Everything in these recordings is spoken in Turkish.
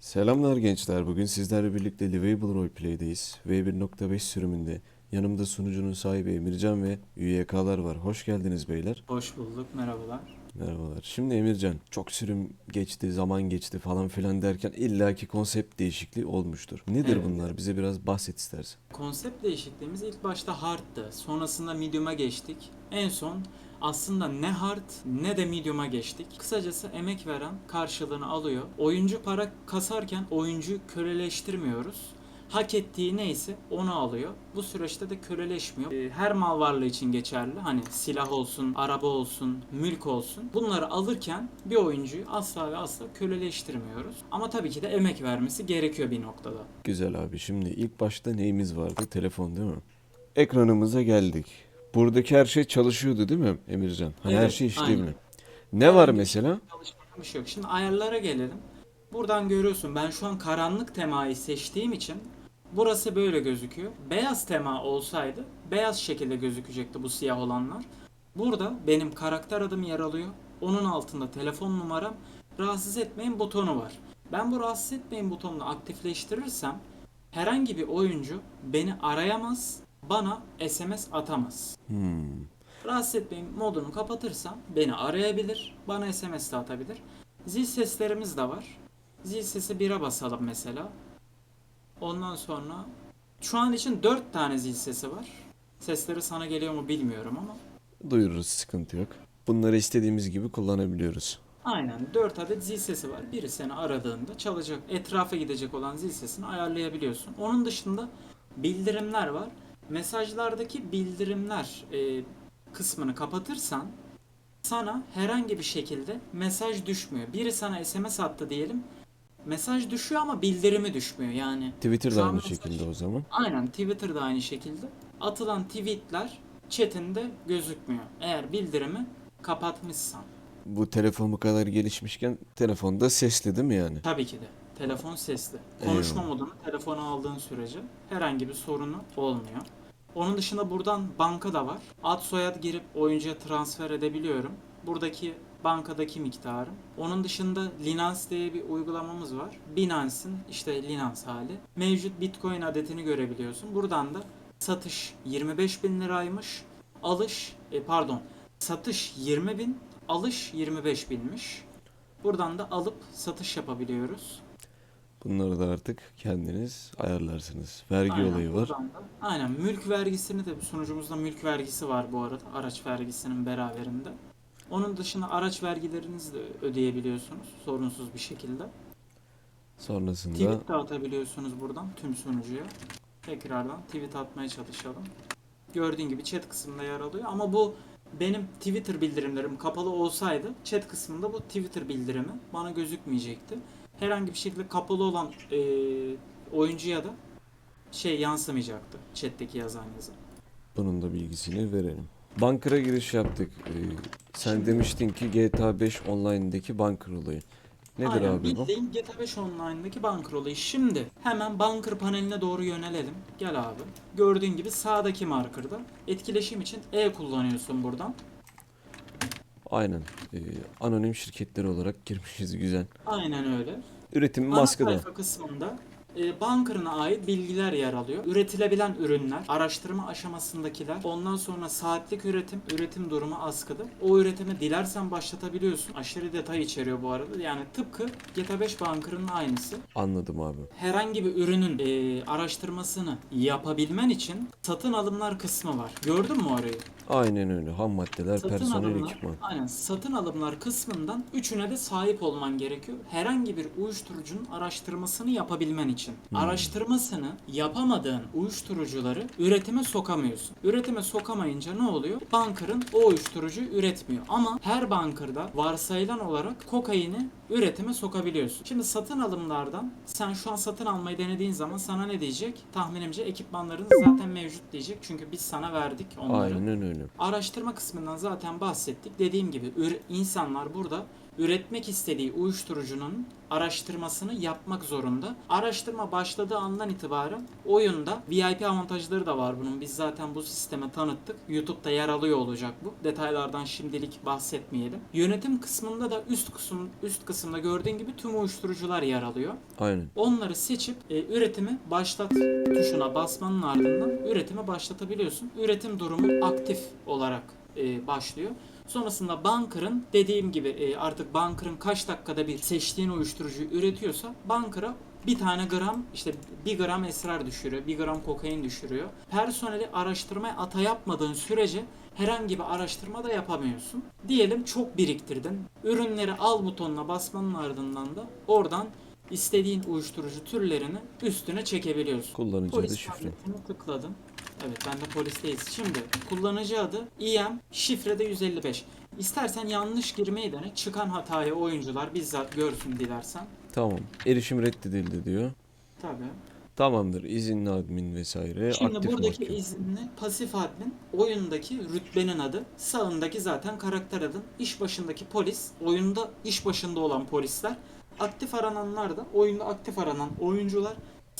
Selamlar gençler. Bugün sizlerle birlikte Livable Roleplay'deyiz. V1.5 sürümünde. Yanımda sunucunun sahibi Emircan ve üYK'lar var. Hoş geldiniz beyler. Hoş bulduk, merhabalar. Merhabalar. Şimdi Emircan, çok sürüm geçti, zaman geçti falan filan derken illaki konsept değişikliği olmuştur. Nedir Evet. bunlar? Bize biraz bahset istersen. Konsept değişikliğimiz ilk başta hard'tı. Sonrasında medium'a geçtik. En son aslında ne hard ne de medium'a geçtik. Kısacası emek veren karşılığını alıyor. Oyuncu para kasarken oyuncuyu köleleştirmiyoruz. Hak ettiği neyse onu alıyor. Bu süreçte de köleleşmiyor. Ee, Her mal varlığı için geçerli. Hani silah olsun, araba olsun, mülk olsun. Bunları alırken bir oyuncuyu asla ve asla köleleştirmiyoruz. Ama tabii ki de emek vermesi gerekiyor bir noktada. Güzel abi. Şimdi ilk başta neyimiz vardı? Telefon değil mi? Ekranımıza geldik. Buradaki her şey çalışıyordu değil mi Emircan? Hani her Evet, şey işlevli. aynen. Ne var Herhangi bir mesela? çalışmayan bir şey yok. Şimdi ayarlara gelelim. Buradan görüyorsun ben şu an karanlık temayı seçtiğim için burası böyle gözüküyor. Beyaz tema olsaydı beyaz şekilde gözükecekti bu siyah olanlar. Burada benim karakter adım yer alıyor. Onun altında telefon numaram, rahatsız etmeyin butonu var. Ben bu rahatsız etmeyin butonunu aktifleştirirsem herhangi bir oyuncu beni arayamaz, bana SMS atamaz. Hmm. Rahatsız etmeyin modunu kapatırsam beni arayabilir, bana SMS de atabilir. Zil seslerimiz de var. Zil sesi 1'e basalım mesela. Ondan sonra şu an için 4 tane zil sesi var. Sesleri sana geliyor mu bilmiyorum ama. Duyururuz, sıkıntı yok. Bunları istediğimiz gibi kullanabiliyoruz. Aynen 4 adet zil sesi var. Biri seni aradığında çalacak, etrafa gidecek olan zil sesini ayarlayabiliyorsun. Onun dışında bildirimler var. Mesajlardaki bildirimler e, kısmını kapatırsan sana herhangi bir şekilde mesaj düşmüyor. Biri sana SMS attı diyelim. Mesaj düşüyor ama bildirimi düşmüyor yani. Twitter Şu da an aynı mesaj- şekilde o zaman. Aynen Twitter'da aynı şekilde. Atılan tweetler chatinde gözükmüyor. Eğer bildirimi kapatmışsan. Bu telefon bu kadar gelişmişken telefonda sesli değil mi yani? Tabii ki de. Telefon sesli. Konuşma Eyvallah. modunu telefona aldığın sürece herhangi bir sorunu olmuyor. Onun dışında buradan banka da var. Ad soyad girip oyuncuya transfer edebiliyorum. Buradaki bankadaki miktarım. Onun dışında Linance diye bir uygulamamız var. Binance'in işte Linance hali. Mevcut Bitcoin adetini görebiliyorsun. Buradan da satış 25 bin liraymış. Alış e, pardon satış 20 bin alış 25 binmiş. Buradan da alıp satış yapabiliyoruz. Bunları da artık kendiniz ayarlarsınız. Vergi Aynen, olayı var. da- Aynen mülk vergisini de sunucumuzda mülk vergisi var bu arada. Araç vergisinin beraberinde. Onun dışında araç vergilerinizi de ödeyebiliyorsunuz sorunsuz bir şekilde. Sonrasında Tweet de atabiliyorsunuz buradan tüm sunucuya. Tekrardan tweet atmaya çalışalım. Gördüğün gibi chat kısmında yer alıyor ama bu benim Twitter bildirimlerim kapalı olsaydı chat kısmında bu Twitter bildirimi bana gözükmeyecekti. Herhangi bir şekilde kapalı olan eee oyuncuya da şey yansımayacaktı chat'teki yazan yazı. bunun da bilgisini verelim. Bunker'a giriş yaptık. Ee, sen Şimdi- demiştin ki GTA 5 Online'daki bunker olayı. Nedir Aynen, abi bu? bildiğin GTA 5 Online'daki bunker olayı. Şimdi hemen bunker paneline doğru yönelelim. Gel abi. Gördüğün gibi sağdaki markerda etkileşim için E kullanıyorsun buradan. Aynen. Ee, anonim şirketler olarak girmişiz güzel. Aynen öyle. Üretim Ana maskıda. sayfa kısmında e, bunker'ına ait bilgiler yer alıyor. Üretilebilen ürünler, araştırma aşamasındakiler, ondan sonra saatlik üretim, üretim durumu askıda. O üretimi dilersen başlatabiliyorsun. Aşırı detay içeriyor bu arada. Yani tıpkı GTA 5 bunker'ının aynısı. Anladım abi. herhangi bir ürünün e, araştırmasını yapabilmen için satın alımlar kısmı var. Gördün mü orayı? Aynen öyle. Ham maddeler, Satın personel alımlar, ekipman. aynen satın alımlar kısmından üçüne de sahip olman gerekiyor. Herhangi bir uyuşturucunun araştırmasını yapabilmen için. Araştırmasını yapamadığın uyuşturucuları üretime sokamıyorsun. Üretime sokamayınca ne oluyor? Bunker'ın o uyuşturucu üretmiyor. Ama her bunker'da varsayılan olarak kokaini üretime sokabiliyorsun. Şimdi satın alımlardan sen şu an satın almayı denediğin zaman sana ne diyecek? Tahminimce ekipmanların zaten mevcut diyecek. Çünkü biz sana verdik onları. Aynen öyle. Araştırma kısmından zaten bahsettik. Dediğim gibi insanlar burada üretmek istediği uyuşturucunun araştırmasını yapmak zorunda. Araştırma başladığı andan itibaren oyunda VIP avantajları da var bunun. Biz zaten bu sisteme tanıttık. YouTube'da yer alıyor olacak bu. Detaylardan şimdilik bahsetmeyelim. Yönetim kısmında da üst kısım üst kısımda gördüğün gibi tüm uyuşturucular yer alıyor. Aynen. Onları seçip e, üretimi başlat tuşuna basmanın ardından üretimi başlatabiliyorsun. Üretim durumu aktif olarak e, başlıyor. Sonrasında Bunker'ın dediğim gibi e, artık Bunker'ın kaç dakikada bir seçtiğin uyuşturucuyu üretiyorsa Bunker'a bir tane gram işte bir gram esrar düşürüyor, bir gram kokain düşürüyor. Personeli araştırmaya ata yapmadığın sürece herhangi bir araştırma da yapamıyorsun. Diyelim çok biriktirdin. Ürünleri al butonuna basmanın ardından da oradan istediğin uyuşturucu türlerini üstüne çekebiliyorsun. Kullanıcı adı şifre. tıkladım. Evet ben de polisteyiz. Şimdi kullanıcı adı IM şifre de 155. İstersen yanlış girmeyi dene. Çıkan hatayı oyuncular bizzat görsün dilersen. Tamam. Erişim reddedildi diyor. Tabii. Tamamdır. İzinli admin vesaire. Şimdi aktif buradaki mahkum. izinli pasif admin oyundaki rütbenin adı. Sağındaki zaten karakter adın. İş başındaki polis. Oyunda iş başında olan polisler. Aktif arananlar da oyunda aktif aranan oyuncular.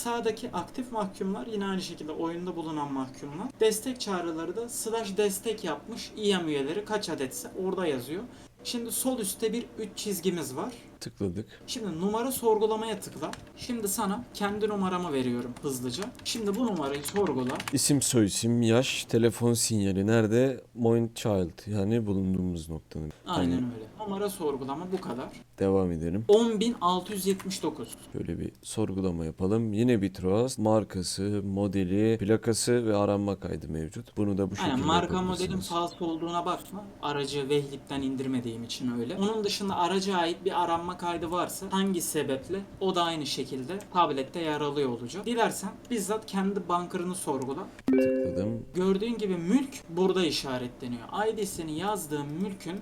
Sağdaki aktif mahkumlar yine aynı şekilde oyunda bulunan mahkumlar. Destek çağrıları da slash destek yapmış İYM üyeleri kaç adetse orada yazıyor. Şimdi sol üstte bir 3 çizgimiz var. Tıkladık. Şimdi numara sorgulamaya tıkla. Şimdi sana kendi numaramı veriyorum hızlıca. Şimdi bu numarayı sorgula. İsim, soyisim, yaş, telefon sinyali nerede? Point child yani bulunduğumuz noktanın. Aynen Hani öyle. Numara sorgulama bu kadar. Devam edelim. 10.679. Şöyle bir sorgulama yapalım. Yine bir Trust. Markası, modeli, plakası ve aranma kaydı mevcut. Bunu da bu şekilde Aynen marka modelin falso olduğuna bakma. Aracı Vehlip'ten indirmediğim için öyle. Onun dışında araca ait bir aranma kaydı varsa hangi sebeple o da aynı şekilde tablette yer alıyor olacak. Dilersen bizzat kendi bankerını sorgula. Tıkladım. Gördüğün gibi mülk burada işaretleniyor. ID'sini yazdığın mülkün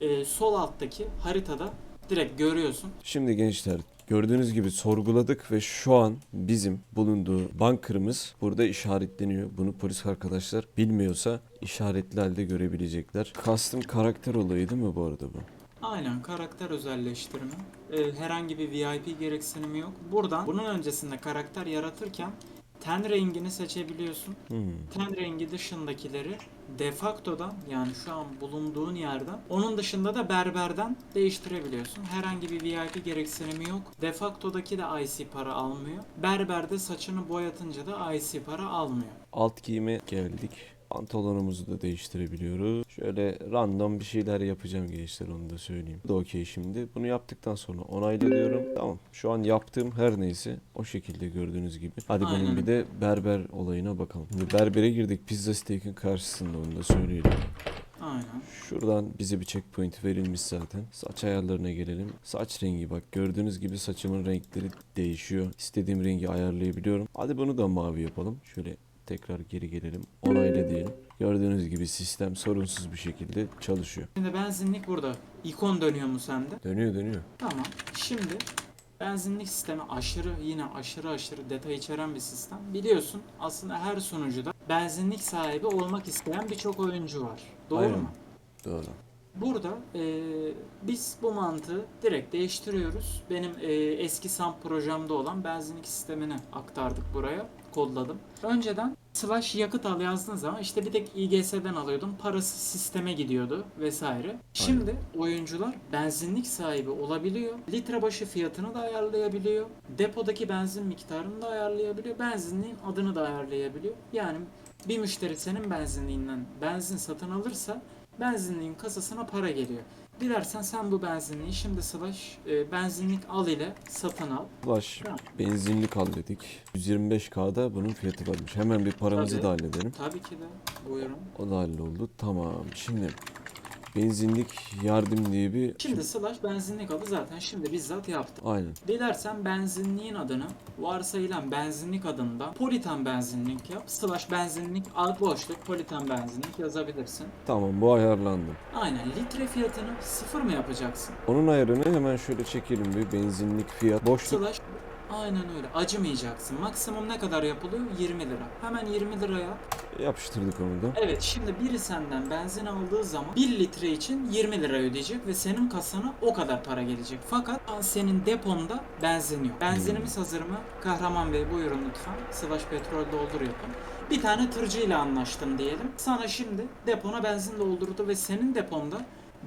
e, sol alttaki haritada direkt görüyorsun. Şimdi gençler gördüğünüz gibi sorguladık ve şu an bizim bulunduğu bunkerımız burada işaretleniyor. Bunu polis arkadaşlar bilmiyorsa işaretli halde görebilecekler. Custom karakter olayı değil mi bu arada bu? Aynen karakter özelleştirme. Ee, herhangi bir VIP gereksinimi yok. Buradan bunun öncesinde karakter yaratırken ten rengini seçebiliyorsun. Hmm. Ten rengi dışındakileri defaktodan yani şu an bulunduğun yerden onun dışında da berberden değiştirebiliyorsun. Herhangi bir VIP gereksinimi yok. Defaktodaki de IC para almıyor. Berberde saçını boyatınca da IC para almıyor. Alt giyime geldik. Pantolonumuzu da değiştirebiliyoruz. Şöyle random bir şeyler yapacağım gençler onu da söyleyeyim. Bu da okey şimdi. Bunu yaptıktan sonra onayla diyorum. Tamam. Şu an yaptığım her neyse o şekilde gördüğünüz gibi. Hadi bunun Aynen. bir de berber olayına bakalım. Şimdi berbere girdik. Pizza Steak'in karşısında onu da söyleyelim. Aynen. Şuradan bize bir checkpoint verilmiş zaten. Saç ayarlarına gelelim. Saç rengi bak gördüğünüz gibi saçımın renkleri değişiyor. İstediğim rengi ayarlayabiliyorum. Hadi bunu da mavi yapalım. Şöyle tekrar geri gelelim. Onayla diyelim. Gördüğünüz gibi sistem sorunsuz bir şekilde çalışıyor. Şimdi benzinlik burada. İkon dönüyor mu sende? Dönüyor dönüyor. Tamam. Şimdi benzinlik sistemi aşırı yine aşırı aşırı detay içeren bir sistem. Biliyorsun aslında her sunucuda benzinlik sahibi olmak isteyen birçok oyuncu var. Doğru Aynen. mu? Doğru. Burada eee, biz bu mantığı direkt değiştiriyoruz. Benim eee, eski SAMP projemde olan benzinlik sistemini aktardık buraya. Kodladım. Önceden slash yakıt al yazdığın zaman işte bir tek İGS'den alıyordum. Parası sisteme gidiyordu vesaire. Şimdi oyuncular benzinlik sahibi olabiliyor. Litre başı fiyatını da ayarlayabiliyor. Depodaki benzin miktarını da ayarlayabiliyor. Benzinliğin adını da ayarlayabiliyor. Yani bir müşteri senin benzinliğinden benzin satın alırsa benzinliğin kasasına para geliyor. Dilersen sen bu benzinliği şimdi slash e, benzinlik al ile satın al. Tamam. benzinlik al dedik. 125K'da bunun fiyatı varmış. Hemen bir paramızı Tabii. da halledelim. Tabii ki de buyurun. O da halloldu. Tamam. Şimdi benzinlik yardım diye bir... Şimdi slash benzinlik adı zaten şimdi bizzat yaptım. Aynen. Dilersen benzinliğin adını varsayılan benzinlik adından Politan benzinlik yap. Slash benzinlik ad boşluk Politan benzinlik yazabilirsin. Tamam bu ayarlandı. Aynen litre fiyatını sıfır mı yapacaksın? Onun ayarını hemen şöyle çekelim bir benzinlik fiyat boşluk Slash Aynen öyle. Acımayacaksın. Maksimum ne kadar yapılıyor? 20 lira. Hemen 20 liraya Yapıştırdık onu da. Evet şimdi biri senden benzin aldığı zaman 1 litre için 20 lira ödeyecek ve senin kasana o kadar para gelecek. Fakat senin deponda benzin yok. Benzinimiz hazır mı? Kahraman Bey buyurun lütfen. Sıvaş petrol doldur yapın. Bir tane tırcıyla anlaştın diyelim. Sana şimdi depona benzin doldurdu ve senin deponda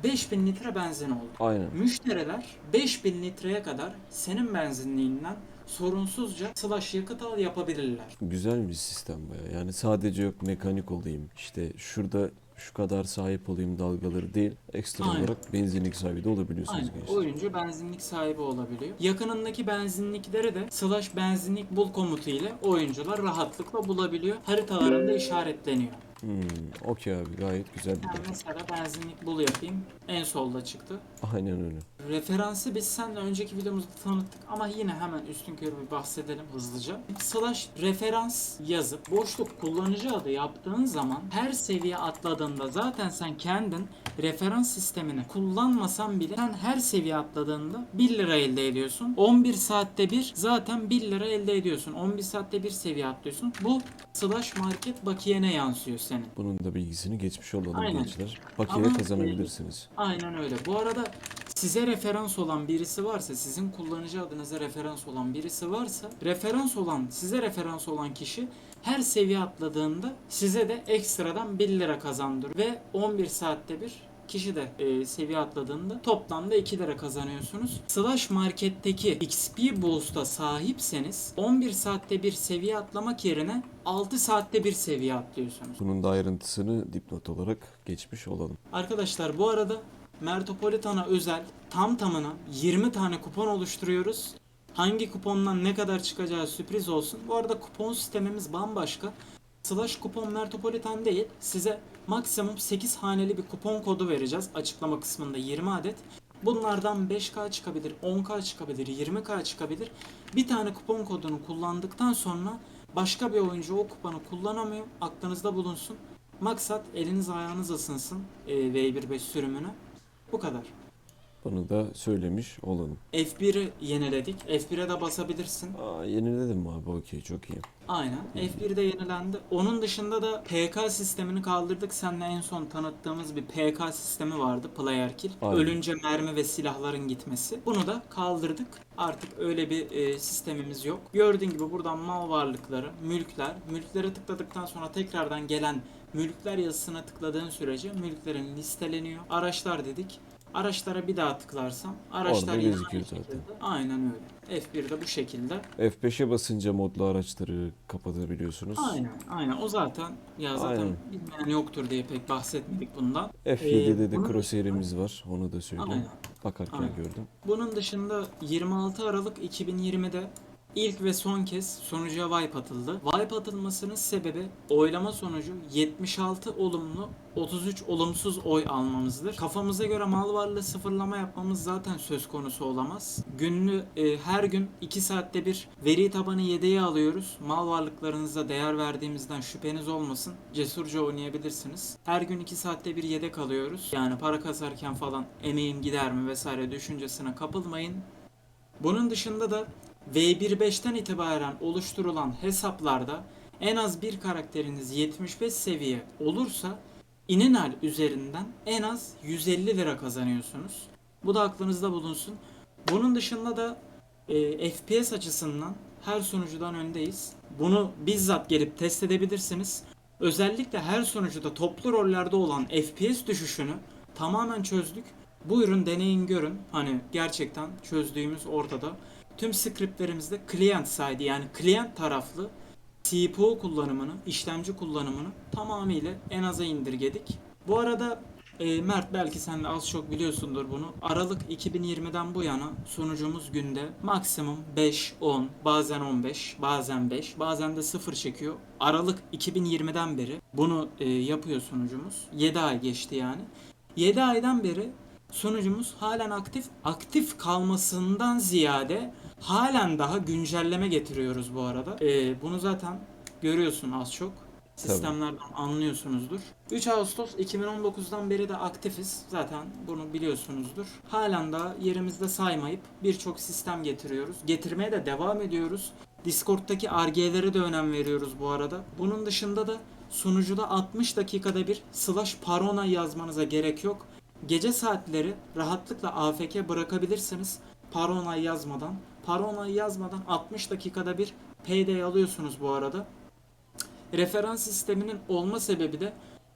5000 litre benzin oldu. Aynen. Müşteriler 5000 litreye kadar senin benzinliğinden sorunsuzca slash yakıt al yapabilirler. Güzel bir sistem baya. Yani sadece yok mekanik olayım. işte şurada şu kadar sahip olayım dalgaları değil. Ekstra Aynen. olarak benzinlik sahibi de olabiliyorsunuz Aynen. gençler. Oyuncu benzinlik sahibi olabiliyor. Yakınındaki benzinlikleri de slash benzinlik bul komutu ile oyuncular rahatlıkla bulabiliyor. Haritalarında işaretleniyor. Hmm, okey abi gayet güzel bir Yani de. mesela benzinlik bul yapayım. En solda çıktı. Aynen öyle. Referansı biz seninle önceki videomuzda tanıttık ama yine hemen üstün körü bir bahsedelim hızlıca. Slash referans yazıp boşluk kullanıcı adı yaptığın zaman her seviye atladığında zaten sen kendin referans sistemini kullanmasan bile sen her seviye atladığında 1 lira elde ediyorsun. 11 saatte bir zaten 1 lira elde ediyorsun. 11 saatte bir seviye atlıyorsun. Bu slash market bakiyene yansıyor senin. Bunun da bilgisini geçmiş olalım Aynen. gençler. Bakiye Ama- kazanabilirsiniz. Aynen öyle. Bu arada size referans olan birisi varsa, sizin kullanıcı adınıza referans olan birisi varsa, referans olan, size referans olan kişi her seviye atladığında size de ekstradan 1 lira kazandırıyor. Ve 11 saatte bir kişi de e, seviye atladığında toplamda 2 lira kazanıyorsunuz. Slash Market'teki XP Boost'a sahipseniz 11 saatte bir seviye atlamak yerine 6 saatte bir seviye atlıyorsunuz. Bunun da ayrıntısını dipnot olarak geçmiş olalım. Arkadaşlar bu arada Mertopolitan'a özel tam tamına 20 tane kupon oluşturuyoruz. Hangi kupondan ne kadar çıkacağı sürpriz olsun. Bu arada kupon sistemimiz bambaşka. Slash kupon Mertopolitan değil. Size maksimum 8 haneli bir kupon kodu vereceğiz. Açıklama kısmında 20 adet. Bunlardan 5K çıkabilir, 10K çıkabilir, 20K çıkabilir. Bir tane kupon kodunu kullandıktan sonra başka bir oyuncu o kuponu kullanamıyor. Aklınızda bulunsun. Maksat eliniz ayağınız ısınsın e, V15 sürümünü. Bu kadar. Bunu da söylemiş olalım. F1'i yeniledik. F1'e de basabilirsin. Aa, yeniledim mi abi? Okey çok iyi. Aynen. F1 de yenilendi. Onun dışında da PK sistemini kaldırdık. Seninle en son tanıttığımız bir PK sistemi vardı. Player kill. Aynen. Ölünce mermi ve silahların gitmesi. Bunu da kaldırdık. Artık öyle bir e, sistemimiz yok. Gördüğün gibi buradan mal varlıkları, mülkler. Mülklere tıkladıktan sonra tekrardan gelen mülkler yazısına tıkladığın sürece mülklerin listeleniyor. Araçlar dedik. Araçlara bir daha tıklarsam araçlar Orada yine gözüküyor aynı zaten. şekilde. Aynen öyle. F1'de bu şekilde. F5'e basınca modlu araçları kapatabiliyorsunuz. Aynen, aynen. O zaten ya zaten Aynen. bilmeyen yoktur diye pek bahsetmedik bundan. F7'de Ee, de bunun crosshair'imiz var. Onu da söyleyeyim. Aynen. Bakarken Aynen. gördüm. Bunun dışında 26 Aralık 2020'de ilk ve son kez sonuca wipe atıldı. Wipe atılmasının sebebi oylama sonucu 76 olumlu 33 olumsuz oy almamızdır. Kafamıza göre mal varlığı sıfırlama yapmamız zaten söz konusu olamaz. Günlü e, her gün 2 saatte bir veri tabanı yedeği alıyoruz. Mal varlıklarınıza değer verdiğimizden şüpheniz olmasın. Cesurca oynayabilirsiniz. Her gün 2 saatte bir yedek alıyoruz. Yani para kasarken falan emeğim gider mi vesaire düşüncesine kapılmayın. Bunun dışında da V1.5'ten itibaren oluşturulan hesaplarda en az bir karakteriniz 75 seviye olursa Ininal üzerinden en az 150 lira kazanıyorsunuz. Bu da aklınızda bulunsun. Bunun dışında da e, FPS açısından her sunucudan öndeyiz. Bunu bizzat gelip test edebilirsiniz. Özellikle her sunucuda toplu rollerde olan FPS düşüşünü tamamen çözdük. Buyurun deneyin görün. Hani gerçekten çözdüğümüz ortada. Tüm scriptlerimizde client side yani client taraflı CPU kullanımını, işlemci kullanımını tamamıyla en aza indirgedik. Bu arada e, Mert belki sen de az çok biliyorsundur bunu. Aralık 2020'den bu yana sunucumuz günde maksimum 5, 10, bazen 15, bazen 5, bazen de 0 çekiyor. Aralık 2020'den beri bunu e, yapıyor sunucumuz. 7 ay geçti yani. 7 aydan beri sunucumuz halen aktif. Aktif kalmasından ziyade halen daha güncelleme getiriyoruz bu arada. Ee, bunu zaten görüyorsun az çok. Sistemlerden anlıyorsunuzdur. 3 Ağustos 2019'dan beri de aktifiz. Zaten bunu biliyorsunuzdur. Halen daha yerimizde saymayıp birçok sistem getiriyoruz. Getirmeye de devam ediyoruz. Discord'daki RG'lere de önem veriyoruz bu arada. Bunun dışında da Sunucuda 60 dakikada bir slash parona yazmanıza gerek yok. Gece saatleri rahatlıkla AFK bırakabilirsiniz. Paronay yazmadan. Paronay yazmadan 60 dakikada bir payday alıyorsunuz bu arada. Referans sisteminin olma sebebi de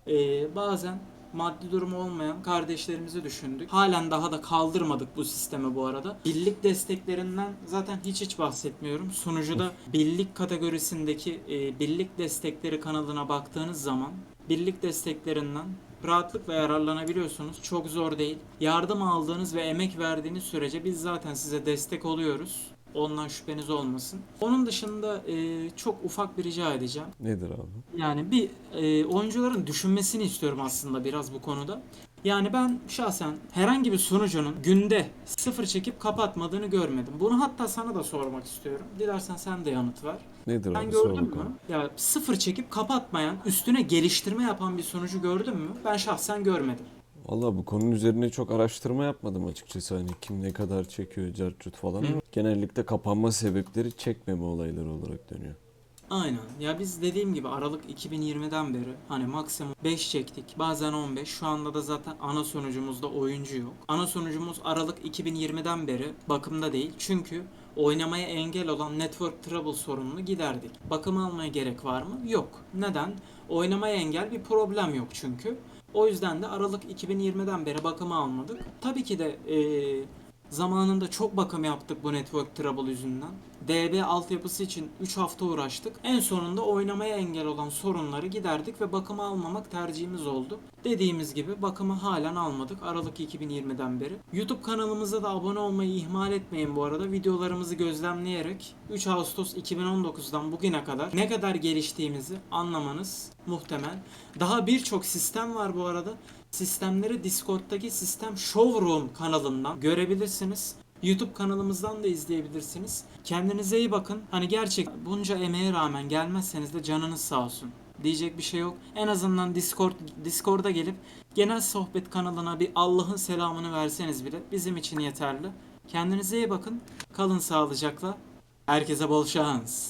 e, bazen maddi durumu olmayan kardeşlerimizi düşündük. Halen daha da kaldırmadık bu sistemi bu arada. Birlik desteklerinden zaten hiç hiç bahsetmiyorum. Sunucuda birlik kategorisindeki e, birlik destekleri kanalına baktığınız zaman birlik desteklerinden rahatlıkla yararlanabiliyorsunuz. Çok zor değil. Yardım aldığınız ve emek verdiğiniz sürece biz zaten size destek oluyoruz. Ondan şüpheniz olmasın. Onun dışında e, çok ufak bir rica edeceğim. Nedir abi? Yani bir e, oyuncuların düşünmesini istiyorum aslında biraz bu konuda. Yani ben şahsen herhangi bir sunucunun günde sıfır çekip kapatmadığını görmedim. Bunu hatta sana da sormak istiyorum. Dilersen sen de yanıt ver. Nedir Sen abi? Sor gördün mü? bakalım. Ya sıfır çekip kapatmayan, üstüne geliştirme yapan bir sunucu gördün mü? Ben şahsen görmedim. Valla bu konunun üzerine çok araştırma yapmadım açıkçası. Hani kim ne kadar çekiyor, carcut falan. Genellikle kapanma sebepleri çekmeme olayları olarak dönüyor. Aynen. Ya biz dediğim gibi Aralık 2020'den beri hani maksimum 5 çektik. Bazen 15. Şu anda da zaten ana sunucumuzda oyuncu yok. Ana sunucumuz Aralık 2020'den beri bakımda değil. Çünkü oynamaya engel olan network trouble sorununu giderdik. Bakım almaya gerek var mı? Yok. Neden? Oynamaya engel bir problem yok çünkü. O yüzden de Aralık 2020'den beri bakımı almadık. Tabii ki de eee Zamanında çok bakım yaptık bu network trouble yüzünden. DB altyapısı için 3 hafta uğraştık. En sonunda oynamaya engel olan sorunları giderdik ve bakımı almamak tercihimiz oldu. Dediğimiz gibi bakımı halen almadık Aralık 2020'den beri. YouTube kanalımıza da abone olmayı ihmal etmeyin bu arada. Videolarımızı gözlemleyerek 3 Ağustos 2019'dan bugüne kadar ne kadar geliştiğimizi anlamanız muhtemel. Daha birçok sistem var bu arada. Sistemleri Discord'daki Sistem Showroom kanalından görebilirsiniz. YouTube kanalımızdan da izleyebilirsiniz. Kendinize iyi bakın. Hani gerçek bunca emeğe rağmen gelmezseniz de canınız sağ olsun. Diyecek bir şey yok. En azından Discord Discord'a gelip genel sohbet kanalına bir Allah'ın selamını verseniz bile bizim için yeterli. Kendinize iyi bakın. Kalın sağlıcakla. Herkese bol şans.